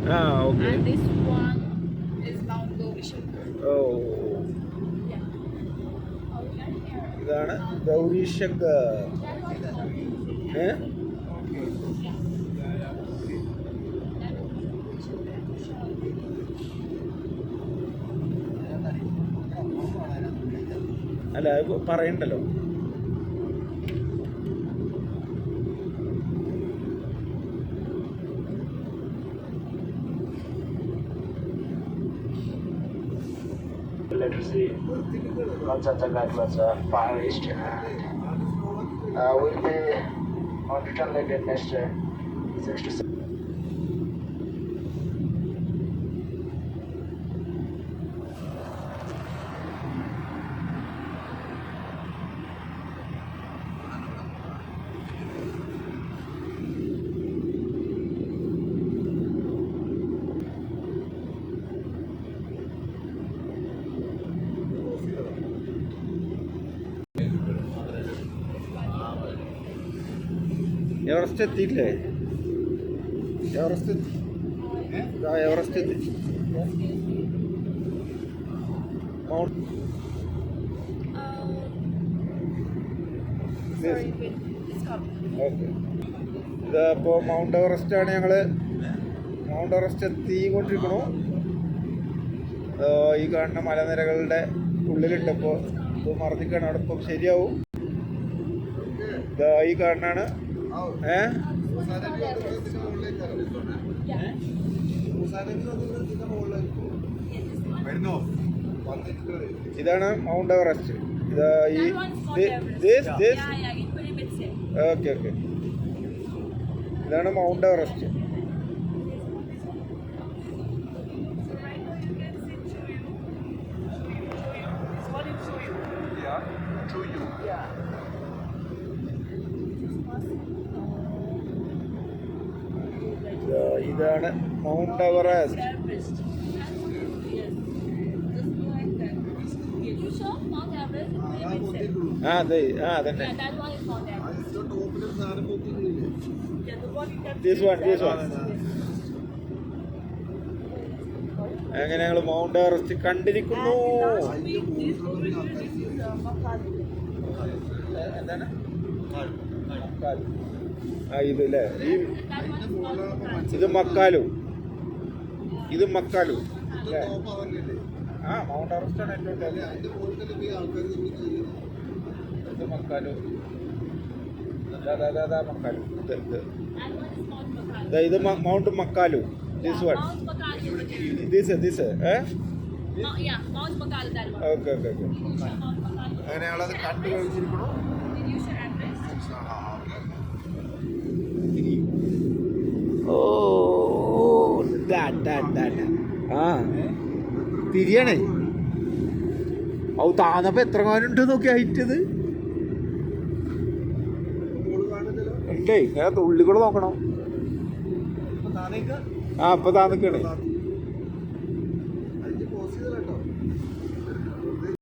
ആ okay. And this one is Mount Gorishan. Oh Yeah. ഇതാണ് ഗൗരി ശങ്കർ ഏ അല്ല പറയണ്ടല്ലോ Confederacy, Rajatalak was a East and uh, will be on return later next uh, 6 to 7. Everest എത്തിയില്ലേ Everest Everest എത്തി. Okay. ഇതിപ്പോൾ Mount Everest ആണ് ഞങ്ങൾ mount Everest എത്തിക്കൊണ്ടിരിക്കണു ഈ കാണുന്ന മലനിരകളുടെ ഉള്ളിലുണ്ടപ്പോൾ ഇത് മറന്നിക്കാണ് അവിടെ ഇപ്പം ശരിയാവും. ഈ കാണാണ് ഏ ഇതാണ് മൗണ്ട് എവറസ്റ്റ് ഇതാ ഈ. This this Yeah, yeah. Okay okay ഇതാണ് മൗണ്ട് എവറസ്റ്റ് ഇതാ ഇതാണ് Mount Everest Everest. Yes. Just like that. You saw Mount Everest? You put it with it. ആ അതെ ആ അതന്നെ Yeah, that one is Mount Everest. Yeah, ഇതാണ് Mount Everest. ആ അതെ ആ അതന്നെ. എങ്ങനെ ഞങ്ങൾ മൗണ്ട് എവറസ്റ്റ് കണ്ടിരിക്കുന്നു. എന്താണ്? ആ ഇത് അല്ലേ ഈ ഇത് മക്കാലു. ഇത് മക്കാലു. അല്ലേ? ആ മൗണ്ട് അറസ്റ്റ് ആണ് ഏറ്റവും. ഇത് മക്കാലു. ദാ, ദാ, ദാ, ദാ മക്കാലു. ഇത് Mount Makalu. This one. This this ഏ. Okay okay okay Did you share Mount Makalu? അങ്ങനെ ഞങ്ങളത് കണ്ടു കഴിഞ്ഞിരിക്കണു ആ. തിരിയണേ. ഔ താന്നപ്പോ എത്ര കാലുണ്ട് നോക്കി ഹൈറ്റത് ഉണ്ടേ ഞാൻ തുള്ളി കൂടെ നോക്കണം ആ ഇപ്പൊ താന്നിക്കണേ